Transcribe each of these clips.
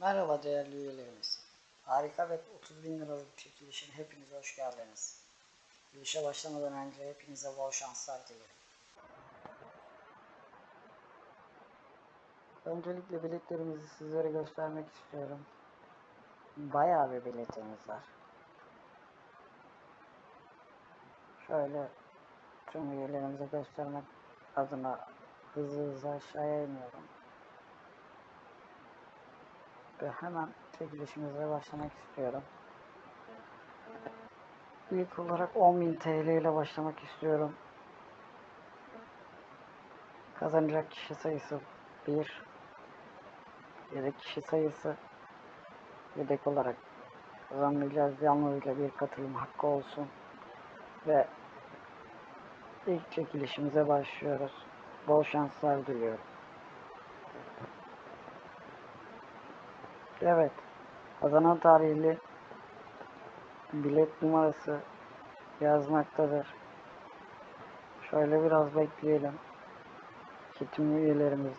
Merhaba değerli üyelerimiz. Harika ve 30 bin liralık çekilişin hepinize hoş geldiniz. Çekilişe başlamadan önce hepinize bol şanslar dilerim. Öncelikle biletlerimizi sizlere göstermek istiyorum. Bayağı bir biletimiz var. Şöyle tüm üyelerimize göstermek adına hızlı hızlı aşağıya iniyorum. Ve hemen çekilişimize başlamak istiyorum. İlk olarak 10.000 TL ile başlamak istiyorum. Kazanacak kişi sayısı 1. Yedek kişi sayısı yedek olarak kazanmayacağız. Yalnızca bir katılım hakkı olsun. Ve ilk çekilişimize başlıyoruz. Bol şanslar diliyorum. Evet. Kazanan tarihli bilet numarası yazmaktadır. Şöyle biraz bekleyelim. Ki tüm üyelerimiz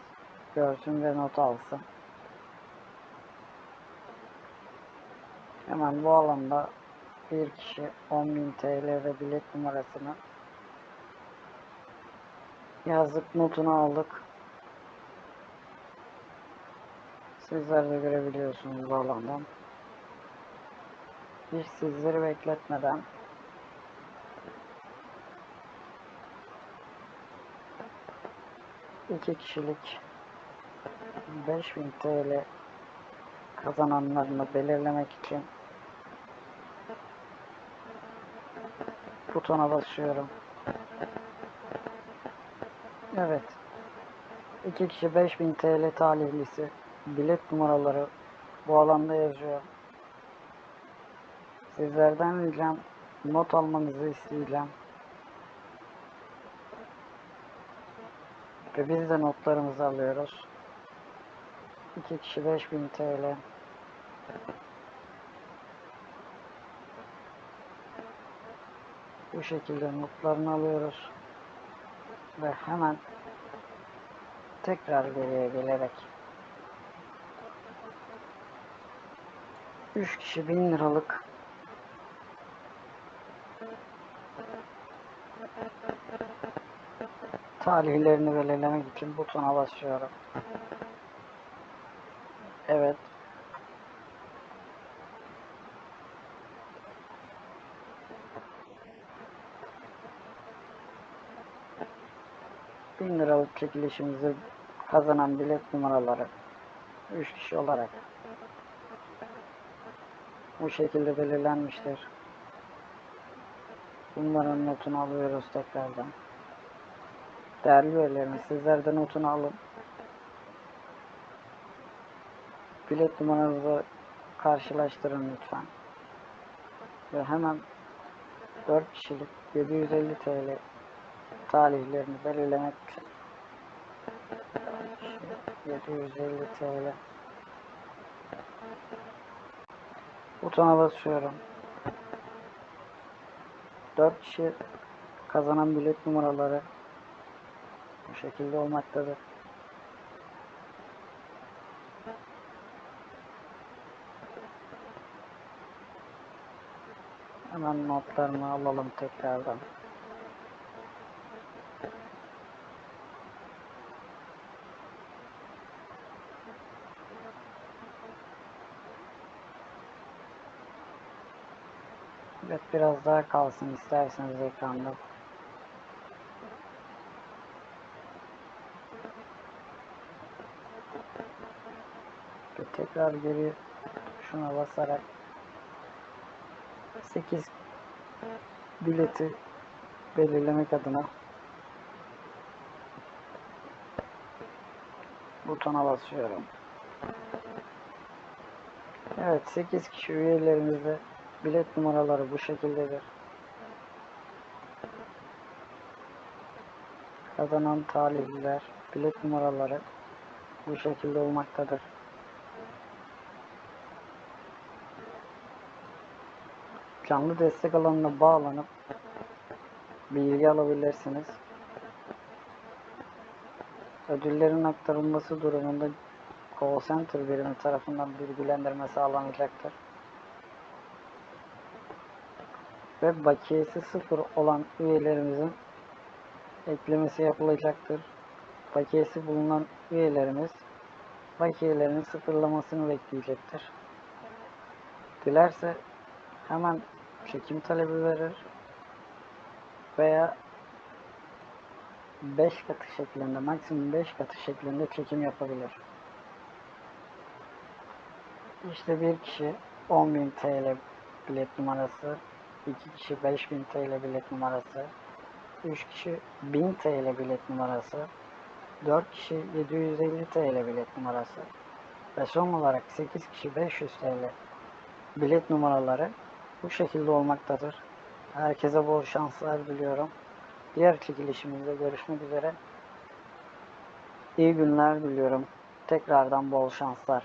görsün ve not alsın. Hemen bu alanda bir kişi 10.000 TL ve bilet numarasını yazdık notunu aldık. Sizler de görebiliyorsunuz bu alandan. Hiç sizleri bekletmeden iki kişilik 5000 TL kazananlarını belirlemek için butona basıyorum. Evet. İki kişi 5000 TL talihlisi bilet numaraları bu alanda yazıyor. Sizlerden ricam not almanızı isteyeceğim. Ve biz de notlarımızı alıyoruz. İki kişi 5000 TL. Bu şekilde notlarını alıyoruz. Ve hemen tekrar geriye gelerek 3 kişi 1000 liralık tarihlerini belirlemek için butona basıyorum. Evet. Bin liralık çekilişimizi kazanan bilet numaraları 3 kişi olarak bu şekilde belirlenmiştir. Bunların notunu alıyoruz tekrardan. Değerli üyelerimiz sizler de notunu alın. Bilet numaranızı karşılaştırın lütfen. Ve hemen 4 kişilik 750 TL talihlerini belirlemek için 750 TL butona basıyorum. 4 kişi kazanan bilet numaraları bu şekilde olmaktadır. Hemen notlarını alalım tekrardan. Evet biraz daha kalsın isterseniz ekranda. Ve tekrar geri şuna basarak 8 bileti belirlemek adına butona basıyorum. Evet 8 kişi üyelerimizde bilet numaraları bu şekildedir. Kazanan talihliler bilet numaraları bu şekilde olmaktadır. Canlı destek alanına bağlanıp bilgi alabilirsiniz. Ödüllerin aktarılması durumunda call center birimi tarafından bilgilendirme sağlanacaktır. Ve bakiyesi sıfır olan üyelerimizin eklemesi yapılacaktır. Bakiyesi bulunan üyelerimiz bakiyelerinin sıfırlamasını bekleyecektir. Dilerse hemen çekim talebi verir veya 5 katı şeklinde maksimum 5 katı şeklinde çekim yapabilir. İşte bir kişi 10.000 TL bilet numarası, 2 kişi 5.000 TL bilet numarası, 3 kişi 1000 TL bilet numarası, 4 kişi 750 TL bilet numarası ve son olarak 8 kişi 500 TL bilet numaraları bu şekilde olmaktadır. Herkese bol şanslar diliyorum. Diğer çekilişimizde görüşmek üzere. İyi günler diliyorum. Tekrardan bol şanslar.